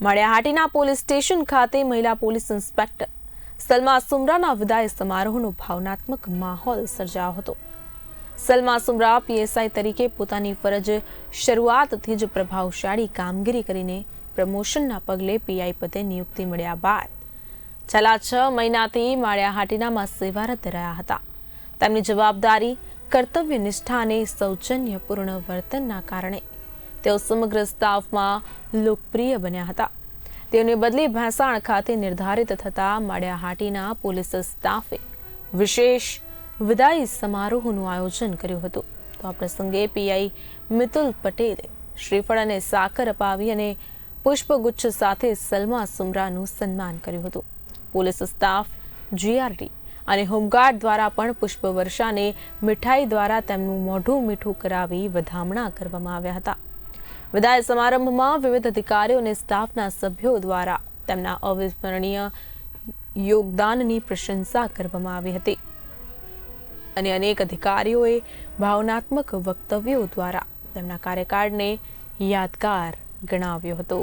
Maliya Hatina police station ખાતે મહિલા police inspector સલમા સુમરાના વિદાય સમારોહનો ભાવનાત્મક માહોલ સર્જાયો હતો. સલમા સુમરા પીએસઆઈ તરીકે પોતાની ફરજ શરૂઆતથી જ પ્રભાવશાળી કામગીરી કરીને પ્રમોશનના પગલે પીઆઈ પદે નિયુક્તિ મળ્યા બાદ છેલ્લા છ મહિનાથી માળિયાહાટીનામાં સેવારત રહ્યા હતા. તેમની જવાબદારી કર્તવ્ય નિષ્ઠા અને સૌજન્યપૂર્ણ વર્તનના કારણે તેઓ સમગ્ર સ્ટાફમાં લોકપ્રિય બન્યા હતા. તેઓને બદલે ભેંસાણ ખાતે નિર્ધારિત થતા માળિયાહાટીના પોલીસ સ્ટાફે વિશેષ વિદાય સમારોહનું આયોજન કર્યું હતું. તો આ પ્રસંગે પીઆઈ મિતુલ પટેલે શ્રીફળ અને સાકર અપાવી અને પુષ્પગુચ્છ સાથે સલમા સુમરાનું સન્માન કર્યું હતું. પોલીસ સ્ટાફ, જીઆરટી અને હોમગાર્ડ દ્વારા પણ પુષ્પવર્ષાને મીઠાઈ દ્વારા તેમનું મોઢું મીઠું કરાવી વધામણા કરવામાં આવ્યા હતા. વિદાય સમારંભમાં વિવિધ અધિકારીઓ અને સ્ટાફના સભ્યો દ્વારા તેમના અવિસ્મરણીય યોગદાનની પ્રશંસા કરવામાં આવી હતી. અને અનેક અધિકારીઓએ ભાવનાત્મક વક્તવ્યો દ્વારા તેમના કાર્યકાળને યાદગાર ગણાવ્યો હતો.